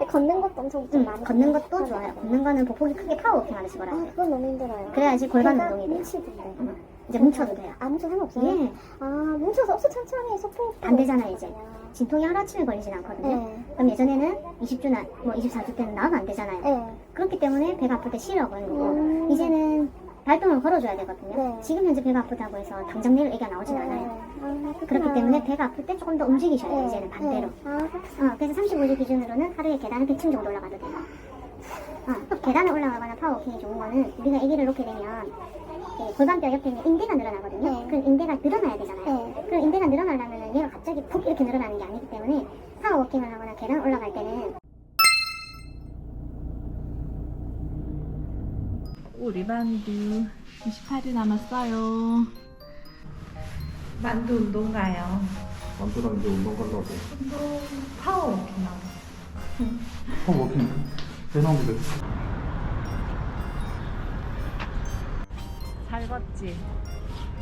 근데 걷는 것도 엄청 좀 음, 많이 걷는 것도 좋아요. 걷는 거는 보폭이 크게 파워워킹 하듯이 걸어야 아, 돼요. 그건 너무 힘들어요. 그래야지 골반 운동이 돼요. 뭉치던데. 이제 뭉쳐도 돼요. 아, 뭉쳐 상관없어요? 예. 아, 뭉쳐서 없어 천천히 소폭. 반대잖아요, 이제. 진통이 하루아침에 걸리진 않거든요. 네. 그럼 예전에는 20주나 뭐 24주 때는 나오면 안 되잖아요. 네. 그렇기 때문에 배가 아플 때 그는 거고 음. 이제는 발동을 걸어줘야 되거든요. 네. 지금 현재 배가 아프다고 해서 당장 내일 애가 나오진 않아요. 아, 그렇기. 때문에 배가 아플 때 조금 더 움직이셔야 돼요. 네. 이제는 반대로. 네. 아. 어, 그래서 35주 기준으로는 하루에 계단을 100층 정도 올라가도 돼요. 어, 계단을 올라가거나 파워워킹이 좋은 거는 우리가 아기를 놓게 되면 그 골반뼈 옆에 있는 인대가 늘어나거든요. 네. 그 인대가 늘어나야 되잖아요. 네. 그 인대가 늘어나려면 얘가 갑자기 푹 이렇게 늘어나는 게 아니기 때문에 파워워킹을 하거나 계단 올라갈 때는 우리 만두 28일 남았어요. 만두 운동 가요. 만두랑 이제 운동 가려고. 운동 파워워킹 하고. 어, 워킹. 대나무들. 잘 걷지?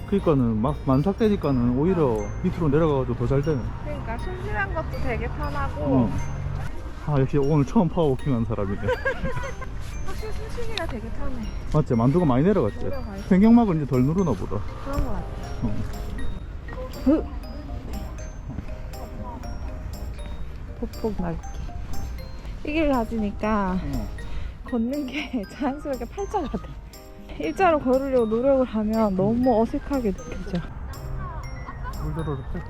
그니까는 막 만삭되니까는 오히려 밑으로 내려가가지고 더 잘 되네. 그러니까 숨쉬는 것도 되게 편하고 어. 아, 역시 오늘 처음 파워워킹 한 사람이네. 확실히 숨쉬기가 되게 편해. 맞지? 만두가 많이 내려갔지? 내려가 있어. 횡격막을 이제 덜 누르나 보다. 그런 것 같아. 어. 폭폭 넓게. 이길 가지니까 어. 걷는 게 자연스럽게 팔자가 돼. 일자로 걸으려고 노력을 하면 너무 어색하게 느껴져. 물 들어를 빼.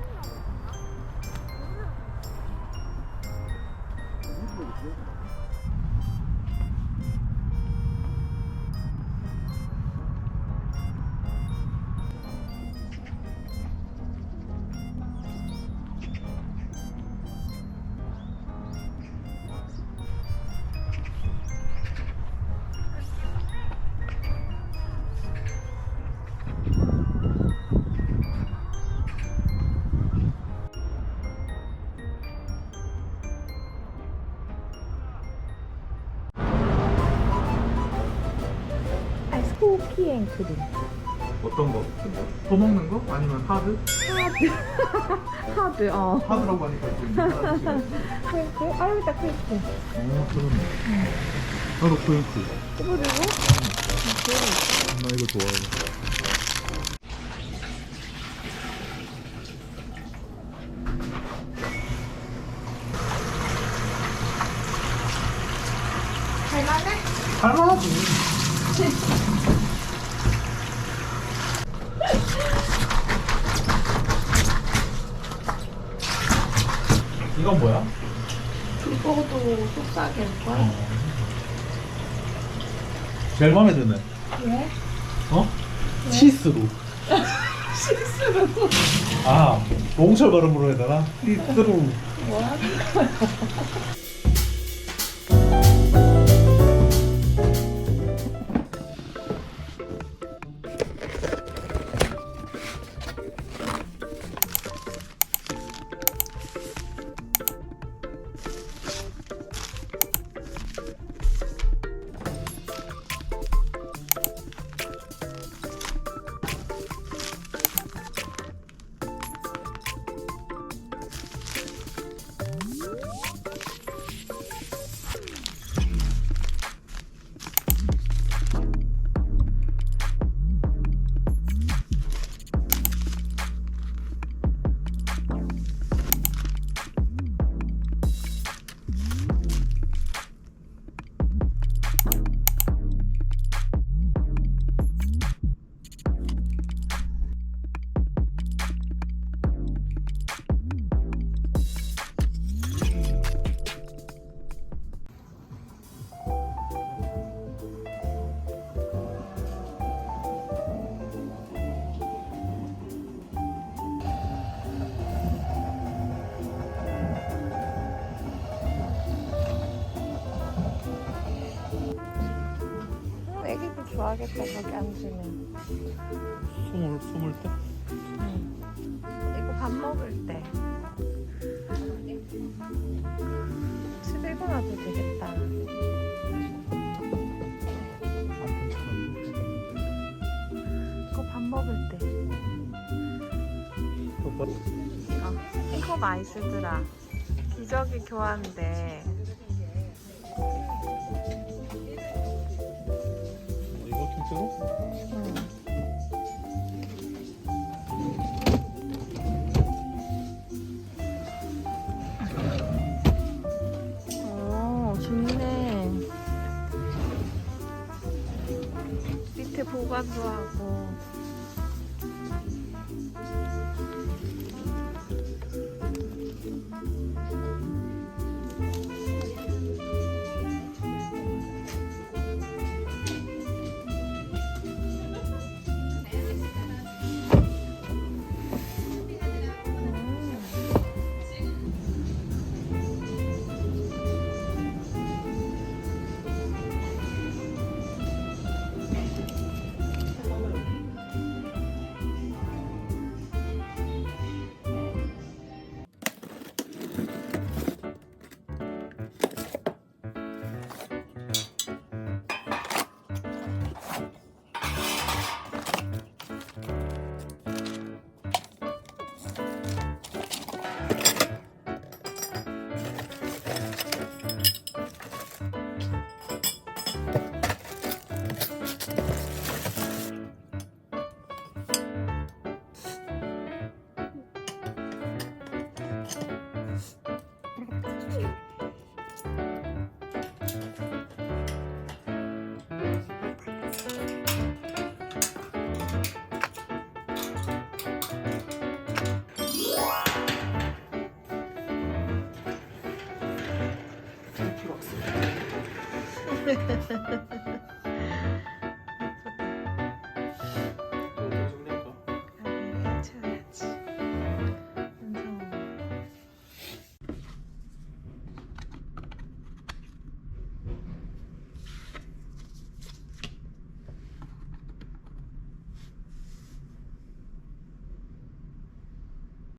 아이스코키 앵크림. 어떤 거? 퍼먹는 거? 아니면 하드? 하드, 어. 하드라고 하니까 지금 하드 지금. 크리스? 아, 여기 있다, 크리스. 어, 그러네. 나도 포인트. 그리고 나 이거 좋아해. 할만해? 할만하지. 이건 뭐야? 그거도 속삭일 거야. 제일 마음에 드네. 왜? 어? 치스루. 실수로. 아, 몽철 발음으로 해야 되나? 치스루. 뭐야? 좋아하겠다 거기 앉으면. 숨을 숨을 때? 이거 밥 먹을 때. 집에 이거 놔도 되겠다. 이거 밥 먹을 때. 오빠 어, 이거 맛있더라 기저귀 교환인 보관도 하고. 필요 없어요.